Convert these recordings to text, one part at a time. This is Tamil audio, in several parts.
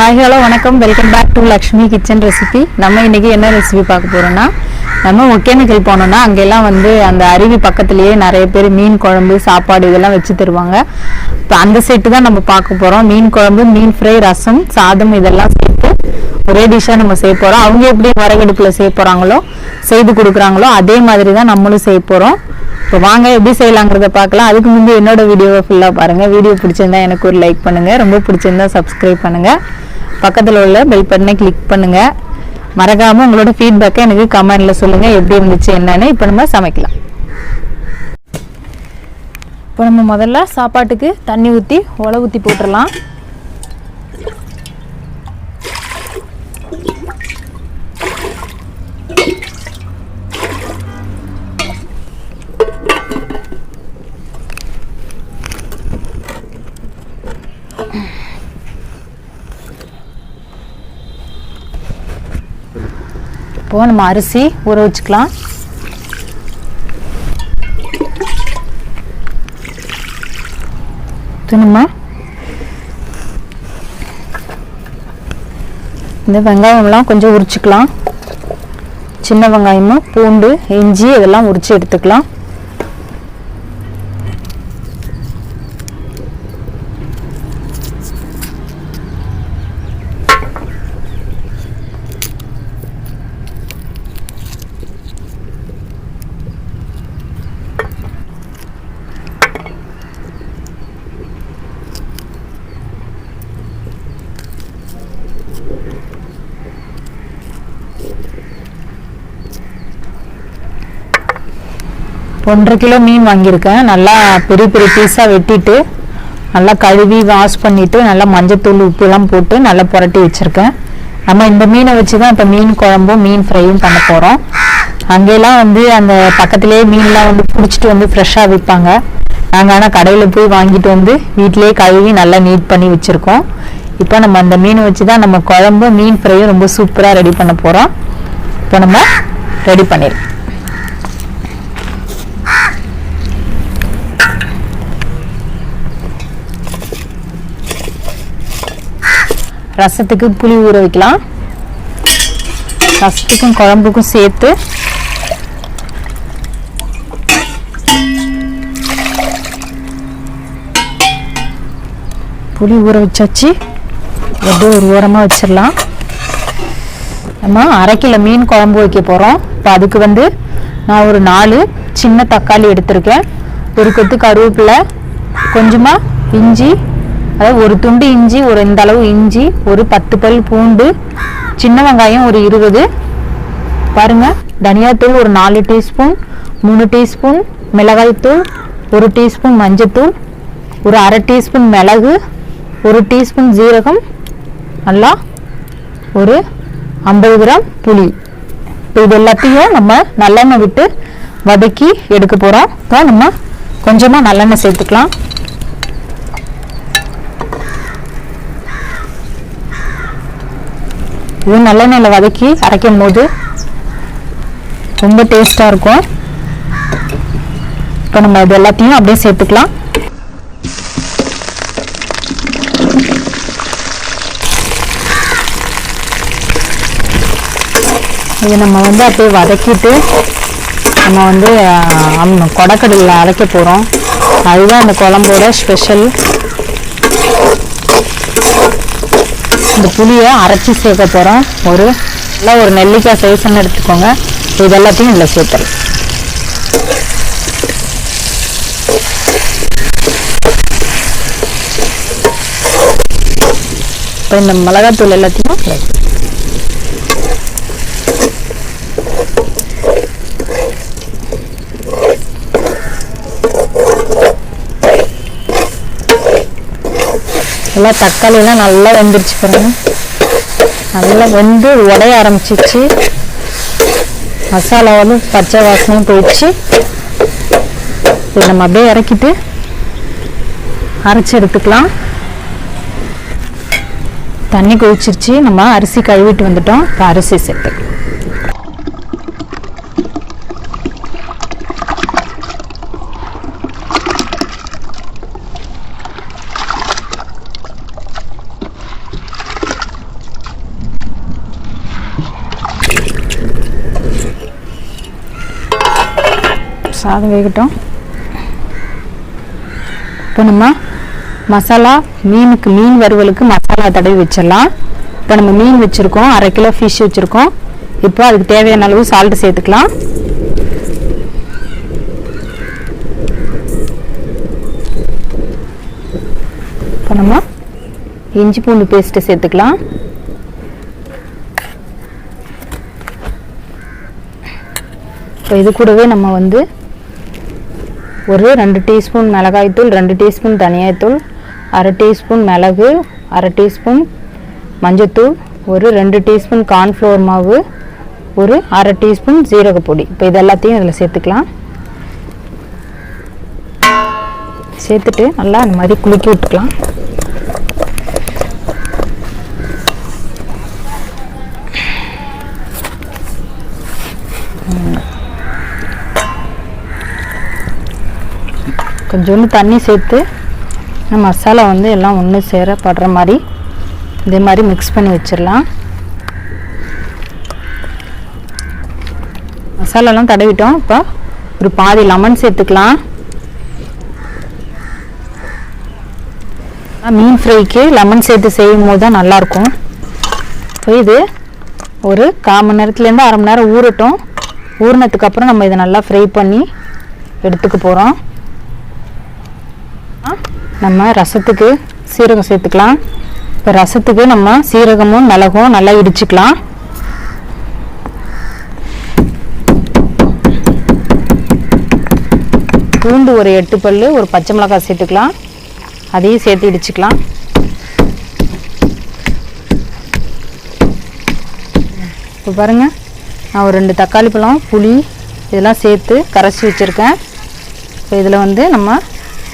ஹாய் ஹலோ வணக்கம். Welcome back to Lakshmi kitchen recipe நம்ம இன்றைக்கி என்ன ரெசிபி பார்க்க போகிறோன்னா நம்ம ஒகேனக்கல் போனோம்னா அங்கெல்லாம் வந்து அந்த அருவி பக்கத்துலேயே நிறைய பேர் மீன் குழம்பு சாப்பாடு இதெல்லாம் வச்சு தருவாங்க. இப்போ அந்த செட்டு தான் நம்ம பார்க்க போகிறோம் மீன் குழம்பு மீன் ஃப்ரை ரசம் சாதம் இதெல்லாம் சேர்த்து ஒரே டிஷ்ஷாக நம்ம செய்ய போகிறோம் அவங்க எப்படி வரகடுப்பில் செய்ய போகிறாங்களோ செய்து கொடுக்குறாங்களோ அதே மாதிரி தான் நம்மளும் செய்ய போகிறோம் இப்போ வாங்க எப்படி செய்யலாங்கிறத பார்க்கலாம். அதுக்கு முந்தைய என்னோட வீடியோவை ஃபுல்லாக பாருங்கள் வீடியோ பிடிச்சிருந்தா எனக்கு ஒரு லைக் பண்ணுங்கள் ரொம்ப பிடிச்சிருந்தா சப்ஸ்கிரைப் பண்ணுங்கள் பக்கத்தில் உள்ள பெல் பட்டனை கிளிக் பண்ணுங்க. மறக்காம உங்களோட ஃபீட்பேக்கை எனக்கு கமெண்ட்ல சொல்லுங்க. எப்படி இருந்துச்சு என்னன்னு இப்போ நம்ம சமைக்கலாம். இப்போ நம்ம முதல்ல சாப்பாட்டுக்கு தண்ணி ஊற்றி உலை ஊற்றி போட்டுடலாம். இப்போ நம்ம அரிசி ஊற வச்சுக்கலாம். துணுமா இந்த வெங்காயம்லாம் கொஞ்சம் உரிச்சுக்கலாம். சின்ன வெங்காயமும் பூண்டு இஞ்சி இதெல்லாம் உரிச்சு எடுத்துக்கலாம். ஒன்றரை கிலோ மீன் வாங்கியிருக்கேன். நல்லா பெரிய பெரிய பீஸாக வெட்டிட்டு நல்லா கழுவி வாஷ் பண்ணிவிட்டு நல்லா மஞ்சத்தூள் உப்புலாம் போட்டு நல்லா புரட்டி வச்சுருக்கேன். நம்ம இந்த மீனை வச்சு தான் இப்போ மீன் குழம்பும் மீன் ஃப்ரையும் பண்ண போகிறோம் அங்கெல்லாம் வந்து அந்த பக்கத்துலேயே மீன்லாம் வந்து பிடிச்சிட்டு வந்து ஃப்ரெஷ்ஷாக விற்பாங்க நாங்கள் ஆனால் கடையில் போய் வாங்கிட்டு வந்து வீட்டிலேயே கழுவி நல்லா நீட் பண்ணி வச்சுருக்கோம். இப்போ நம்ம அந்த மீன் வச்சு தான் நம்ம குழம்பு மீன் ஃப்ரையும் ரொம்ப சூப்பராக ரெடி பண்ண போகிறோம் இப்போ நம்ம ரெடி பண்ணிடலாம். ரசத்துக்கு புளி ஊற வைக்கலாம். ரசத்துக்கும் குழம்புக்கும் சேர்த்து. புளி ஊற வச்சாச்சு. அப்படியே ஒரு ஓரமாக வச்சிடலாம். நம்ம அரை கிலோ மீன் குழம்பு வைக்க போகிறோம் இப்போ அதுக்கு வந்து நான் ஒரு நாலு சின்ன தக்காளி எடுத்திருக்கேன். ஒரு கொத்து கருவேப்பிலை கொஞ்சமாக இஞ்சி அதாவது ஒரு துண்டு இஞ்சி ஒரு இந்த அளவு இஞ்சி ஒரு பத்து பல் பூண்டு சின்ன வெங்காயம் ஒரு இருபது. பாருங்க தனியாத்தூள் ஒரு நாலு டீஸ்பூன் மூணு டீஸ்பூன் மிளகாய்த்தூள் ஒரு டீஸ்பூன் மஞ்சத்தூள் ஒரு அரை டீஸ்பூன் மிளகு ஒரு டீஸ்பூன் ஜீரகம் நல்லா ஒரு ஐம்பது கிராம் புளி. இப்போ இது எல்லாத்தையும் நம்ம நல்லெண்ணெய் விட்டு வதக்கி எடுக்க போகிறோம் நம்ம கொஞ்சமாக நல்லெண்ணெய் சேர்த்துக்கலாம். இது நல்லெண்ணெயில் வதக்கி அரைக்கும் போது ரொம்ப டேஸ்ட்டாக இருக்கும். இப்போ நம்ம இது எல்லாத்தையும் அப்படியே சேர்த்துக்கலாம். இது நம்ம வந்து அப்படியே வதக்கிட்டு நம்ம வந்து கொடக்கடலில் அரைக்க போகிறோம் அதுதான் அந்த குழம்போட ஸ்பெஷல் இந்த புளியை அரைச்சி சேர்க்க போகிறோம் ஒரு நல்லா ஒரு நெல்லிக்காய் சைஸ்ன்னு எடுத்துக்கோங்க. இது எல்லாத்தையும் இதில் சேர்த்துறேன் இப்போ இந்த மிளகாத்தூள் எல்லாத்தையும் நல்லா தக்காளிலாம் நல்லா வெந்துருச்சு பாருங்க. நல்லா வெந்து உடைய ஆரம்பிச்சிச்சு மசாலாவும் பச்சை வாசனையும் போயிடுச்சு. இதை நம்ம அப்படியே இறக்கிட்டு அரைச்சி எடுத்துக்கலாம். தண்ணி கொதிச்சிருச்சு. நம்ம அரிசி கழுவிட்டு வந்துட்டோம். இப்போ அரிசி சேர்த்துக்கலாம். சாதம் வேகட்டும் இப்போ நம்ம மசாலா மீனுக்கு மீன் வறுவலுக்கு மசாலா தடவி வச்சிடலாம். இப்போ நம்ம மீன் வச்சுருக்கோம் அரை கிலோ ஃபிஷ் வச்சுருக்கோம். இப்போ அதுக்கு தேவையான அளவு சால்ட் சேர்த்துக்கலாம். இப்போ நம்ம இஞ்சி பூண்டு பேஸ்ட்டு சேர்த்துக்கலாம். இப்போ இது கூடவே நம்ம வந்து ஒரு ரெண்டு டீஸ்பூன் மிளகாய்த்தூள் ரெண்டு டீஸ்பூன் தனியாய்த்தூள் அரை டீஸ்பூன் மிளகு அரை டீஸ்பூன் மஞ்சத்தூள் ஒரு ரெண்டு டீஸ்பூன் கார்ன்ஃப்ளவர் மாவு ஒரு அரை டீஸ்பூன் ஜீரகப்பொடி இப்போ இது எல்லாத்தையும் இதில் சேர்த்துக்கலாம். சேர்த்துட்டு நல்லா அந்த மாதிரி குலுக்கி விட்டுக்கலாம். கொஞ்சோண்டு தண்ணி சேர்த்து மசாலா வந்து எல்லாம் ஒன்று சேர படுற மாதிரி இதே மாதிரி மிக்ஸ் பண்ணி வச்சிடலாம். மசாலாலாம் தடவிட்டோம். இப்போ ஒரு பாதி லெமன் சேர்த்துக்கலாம். மீன் ஃப்ரைக்கு லெமன் சேர்த்து செய்யும் போது தான் நல்லாயிருக்கும். இப்போ இது ஒரு கால் மணி நேரத்துலேருந்து அரை மணி நேரம் ஊறட்டும். ஊறினதுக்கப்புறம் நம்ம இதை நல்லா ஃப்ரை பண்ணி எடுத்துக்க போகிறோம் நம்ம ரசத்துக்கு சீரகம் சேர்த்துக்கலாம். இப்போ ரசத்துக்கு நம்ம சீரகமும் மிளகும் நல்லா இடிச்சுக்கலாம். பூண்டு ஒரு எட்டு பல்லு ஒரு பச்சை மிளகாய் சேர்த்துக்கலாம். அதையும் சேர்த்து இடிச்சுக்கலாம். இப்போ பாருங்கள் நான் ஒரு ரெண்டு தக்காளி பழம் புளி இதெல்லாம் சேர்த்து கரைச்சி வச்சுருக்கேன். இப்போ இதில் வந்து நம்ம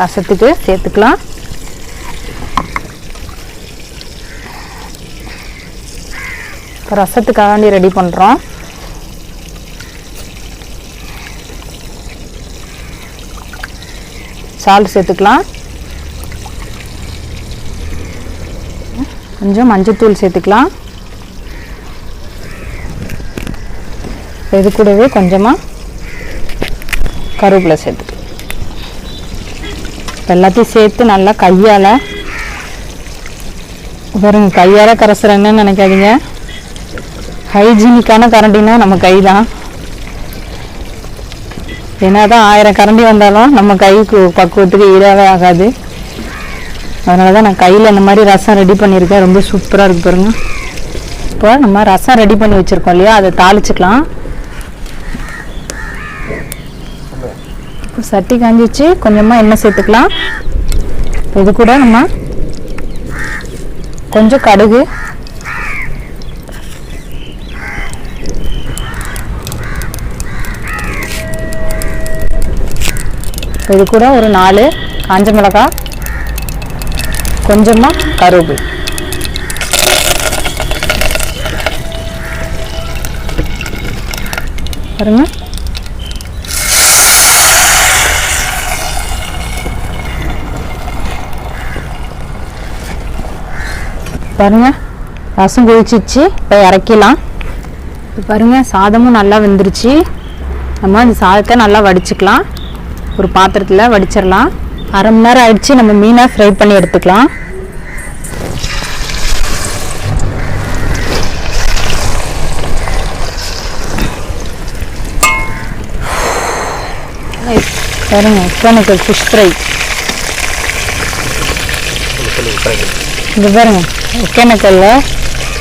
ரசத்துக்கு சேர்த்துக்கலாம். இப்போ ரசத்துக்காண்டி ரெடி பண்ணுறோம் சால்ட் சேர்த்துக்கலாம். கொஞ்சம் மஞ்சத்தூள் சேர்த்துக்கலாம். இது கூடவே கொஞ்சமாக கருவேப்பிலை சேர்த்துக்கலாம். எல்லாத்தையும் சேர்த்து நல்லா கையால் பாருங்க கையால் கரைசுறேன்னு நினைக்காதீங்க. ஹைஜீனிக்கான கரண்டினா நம்ம கை தான். என்னதான் ஆயிரம் கரண்டி வந்தாலும் நம்ம கைக்கு பக்குவத்துக்கு ஈடாகவே ஆகாது. அதனால தான் நான் கையில் இந்த மாதிரி ரசம் ரெடி பண்ணியிருக்கேன். ரொம்ப சூப்பராக இருக்குது பாருங்க. இப்போ நம்ம ரசம் ரெடி பண்ணி வச்சுருக்கோம் இல்லையா? அதை தாளிச்சுக்கலாம். சட்டி காஞ்சிச்சு. கொஞ்சமாக எண்ணெய் சேர்த்துக்கலாம். இது கூட நம்ம கொஞ்சம் கடுகு. இது கூட ஒரு நாலு காஞ்ச மிளகாய் கொஞ்சமாக கருவேப்பிலை பாருங்க. பாருங்க. ரசம் கொதிச்சிச்சு இப்போ இறக்கிலாம் இப்போ பாருங்க சாதமும் நல்லா வெந்துருச்சு. நம்ம அந்த சாதத்தை நல்லா வடிச்சுக்கலாம். ஒரு பாத்திரத்தில் வடிச்சிடலாம். அரை மணி நேரம் ஆயிடுச்சு நம்ம மீனை ஃப்ரை பண்ணி எடுத்துக்கலாம். பாருங்க இப்போ எனக்கு ஃபிஷ் ஃப்ரை இந்த பாருங்க ஒகேனக்கல்ல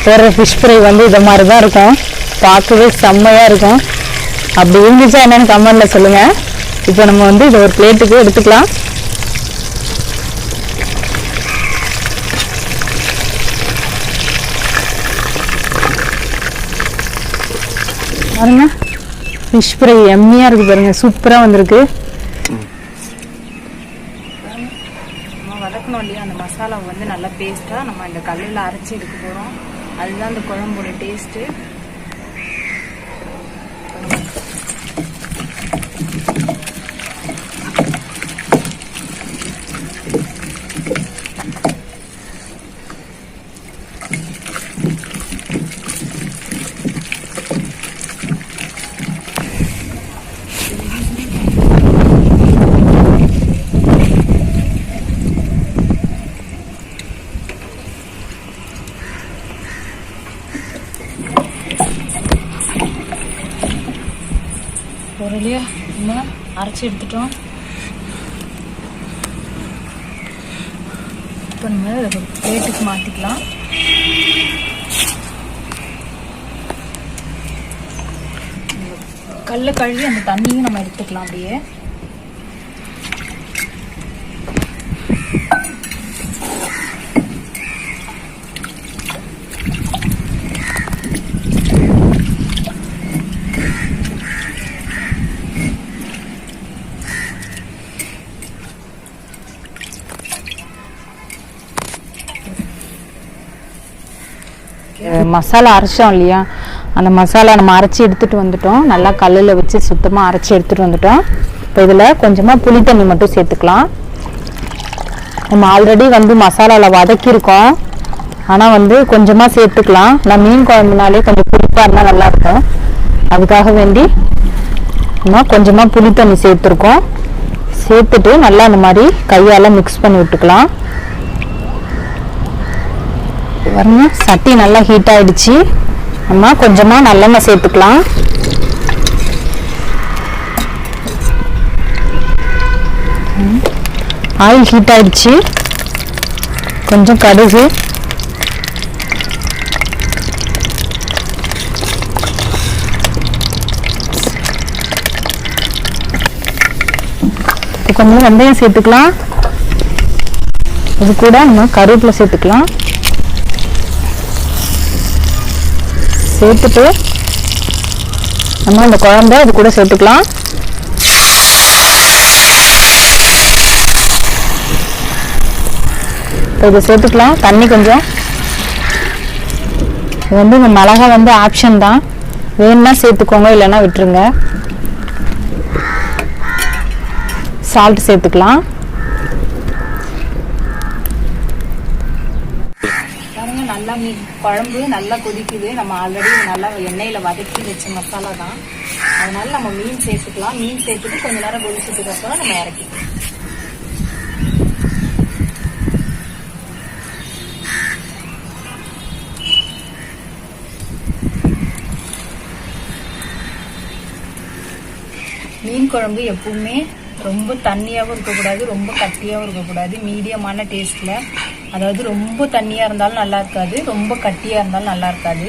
போடுற ஃபிஷ் ஃப்ரை வந்து இதை மாதிரி தான் இருக்கும். பார்க்கவே செம்மையாக இருக்கும். அப்படி இருந்துச்சா என்னென்னு கமெண்டில் சொல்லுங்கள் இப்போ நம்ம வந்து இதை ஒரு பிளேட்டுக்கு எடுத்துக்கலாம். பாருங்க ஃபிஷ் ஃப்ரை எம்மியாக இருக்குது பாருங்கள் சூப்பராக வந்திருக்கு. நம்ம இல்லையா? அந்த மசாலா வந்து நல்லா பேஸ்ட்டாக நம்ம இந்த கல்லில் அரைச்சி எடுக்க போகிறோம் அதுதான் அந்த குழம்போட டேஸ்ட்டு இல்லையா நம்ம அரைச்சி எடுத்துட்டோம். இப்போ நம்ம பிளேட்டுக்கு மாற்றிக்கலாம் கல்ல கழுவி அந்த தண்ணியும் நம்ம எடுத்துக்கலாம் அப்படியே. மசாலா அரைச்சோம் இல்லையா? அந்த மசாலா நம்ம அரைச்சி எடுத்துட்டு வந்துட்டோம். நல்லா கல்லில் வச்சு சுத்தமாக அரைச்சி எடுத்துட்டு வந்துட்டோம். இப்போ இதில் கொஞ்சமாக புளி தண்ணி மட்டும் சேர்த்துக்கலாம். நம்ம ஆல்ரெடி வந்து மசாலாவில் வதக்கியிருக்கோம். ஆனால் வந்து கொஞ்சமாக சேர்த்துக்கலாம். நான் மீன் குழம்புனாலே கொஞ்சம் புளிப்பாக இருந்தால் நல்லாயிருக்கும் அதுக்காக வேண்டி நம்ம கொஞ்சமாக புளி தண்ணி சேர்த்துருக்கோம். சேர்த்துட்டு நல்லா அந்த மாதிரி கையால் மிக்ஸ் பண்ணி விட்டுக்கலாம். பாருங்க சட்டி நல்லா ஹீட் ஆயிடுச்சு. நம்ம கொஞ்சமாக நல்லெண்ணெய் சேர்த்துக்கலாம். ஆயில் ஹீட் ஆயிடுச்சு. கொஞ்சம் கடுகு. கொஞ்சம் வெந்தயம் சேர்த்துக்கலாம். இது கூட நம்ம கருவேப்பிலை சேர்த்துக்கலாம். சேர்த்துட்டு நம்ம அந்த குழம்பு அது கூட சேர்த்துக்கலாம். இப்போ இதை சேர்த்துக்கலாம். தண்ணி கொஞ்சம். இது வந்து இந்த மிளகா வந்து ஆப்ஷன் தான். வேணும்னா சேர்த்துக்கோங்க இல்லைன்னா விட்டுருங்க. சால்ட் சேர்த்துக்கலாம் பாருங்க நல்லா மீன் குழம்பு நல்லா கொதிக்குது. நம்ம ஆல்ரெடி நல்லா எண்ணெயில் வதக்கி வச்ச மசாலா தான். அதனால நம்ம மீன் சேர்த்துக்கலாம். மீன் சேர்த்துட்டு கொஞ்ச நேரம் கொதிச்சதுக்கு அப்புறம் நம்ம இறக்கிக்கலாம். மீன் குழம்பு எப்பவுமே ரொம்ப தண்ணியாகவும் இருக்கக்கூடாது ரொம்ப கட்டியாகவும் இருக்கக்கூடாது மீடியமான டேஸ்ட்டில் அதாவது ரொம்ப தண்ணியாக இருந்தாலும் நல்லா இருக்காது ரொம்ப கட்டியாக இருந்தாலும் நல்லா இருக்காது.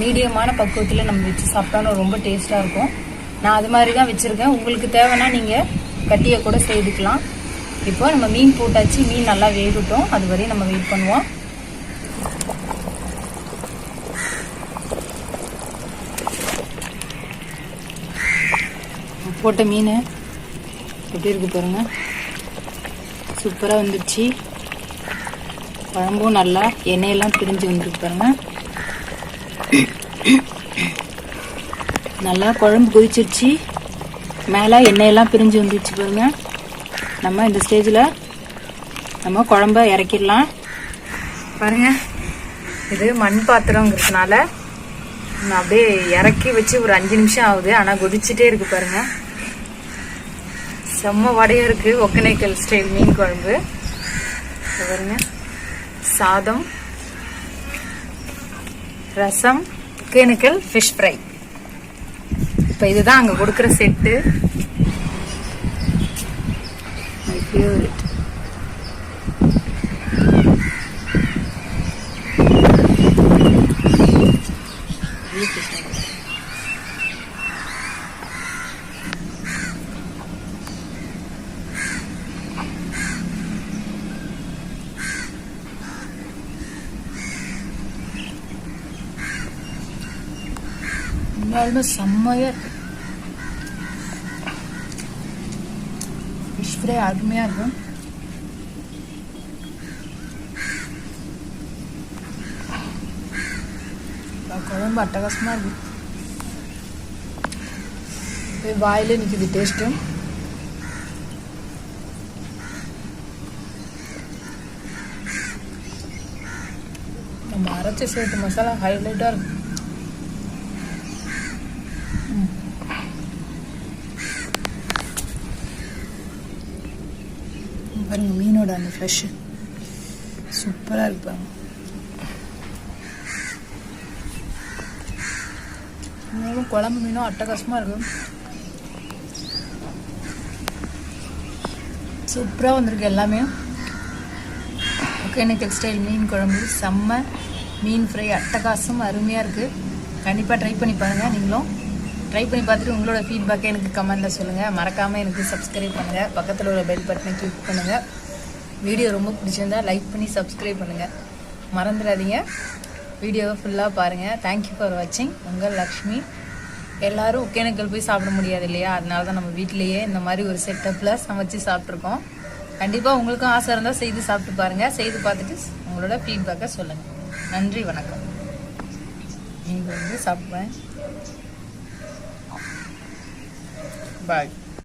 மீடியமான பக்குவத்தில் நம்ம வச்சு சாப்பிட்டோம்னா ரொம்ப டேஸ்ட்டாக இருக்கும். நான் அது மாதிரி தான் வச்சுருக்கேன். உங்களுக்கு தேவைன்னா நீங்கள் கட்டியை கூட செய்துக்கலாம். இப்போ நம்ம மீன் போட்டாச்சு மீன் நல்லா வேகட்டும். அது வரையும் நம்ம வெயிட் பண்ணுவோம். போட்ட மீன் எப்படி இருக்கு பாருங்க. சூப்பராக வந்துடுச்சு குழம்பும் நல்லா எண்ணெயெல்லாம் பிரிஞ்சு வந்துருக்கு பாருங்க. நல்லா குழம்பு கொதிச்சிருச்சு. மேலே எண்ணெயெல்லாம் பிரிஞ்சு வந்துருச்சு பாருங்க. நம்ம இந்த ஸ்டேஜில் நம்ம குழம்ப இறக்கிடலாம். பாருங்க. இது மண் பாத்திரங்கிறதுனால நான் அப்படியே இறக்கி வச்சு ஒரு அஞ்சு நிமிஷம் ஆகுது. ஆனால் கொதிச்சுட்டே இருக்கு பாருங்க. செம்ம வடையா இருக்கு. ஒக்கனைக்கல் ஸ்டைல் மீன் குழம்பு. பாருங்க. சாதம் ரசம் ஒகேனக்கல் ஃபிஷ் ஃப்ரை இப்போ இதுதான் அங்கே கொடுக்குற செட்டு. உண்மையாலுமே செம்மையாக ஃபிஷ் ஃப்ரை அருமையாக இருக்கும். குழம்பு அட்டகாசமாக இருக்கு. போய் வாயிலே நிற்கிது டேஸ்ட்டு நம்ம அரைச்சி சேர்த்து மசாலா ஹைலைட்டாக இருக்கும். பாருங்க மீனோட அந்த ஃப்ரெஷ்ஷு சூப்பராக இருப்பாங்க இன்னும் குழம்பு மீனும் அட்டகாசமாக இருக்கும் சூப்பராக வந்திருக்கு எல்லாமே. ஒகேனக்கல் ஸ்டைல் மீன் குழம்பு. செம்ம மீன் ஃப்ரை அட்டகாசம் அருமையாக இருக்குது கண்டிப்பாக ட்ரை பண்ணி பாருங்கள் நீங்களும். ட்ரை பண்ணி பார்த்துட்டு உங்களோட ஃபீட்பேக்கை எனக்கு கமெண்ட்டில் சொல்லுங்கள் மறக்காமல் எனக்கு சப்ஸ்கிரைப் பண்ணுங்கள் பக்கத்தில் உள்ள பெல் பட்டனை கிளிக் பண்ணுங்கள் வீடியோ ரொம்ப பிடிச்சிருந்தா லைக் பண்ணி சப்ஸ்கிரைப் பண்ணுங்கள் மறந்துடாதீங்க. வீடியோவை ஃபுல்லாக பாருங்கள் தேங்க்யூ ஃபார் வாட்சிங் உங்கள் லக்ஷ்மி. எல்லோரும் ஒகேனக்கல் போய் சாப்பிட முடியாது இல்லையா? அதனால தான் நம்ம வீட்டிலேயே இந்த மாதிரி ஒரு செட்டப்பில் சமைச்சு சாப்பிட்ருக்கோம் கண்டிப்பாக உங்களுக்கும் ஆசை இருந்தால் செய்து சாப்பிட்டு பாருங்கள் செய்து பார்த்துட்டு உங்களோட ஃபீட்பேக்கை சொல்லுங்கள் நன்றி வணக்கம். நீங்கள் வந்து சாப்பிடுவேன் பாய்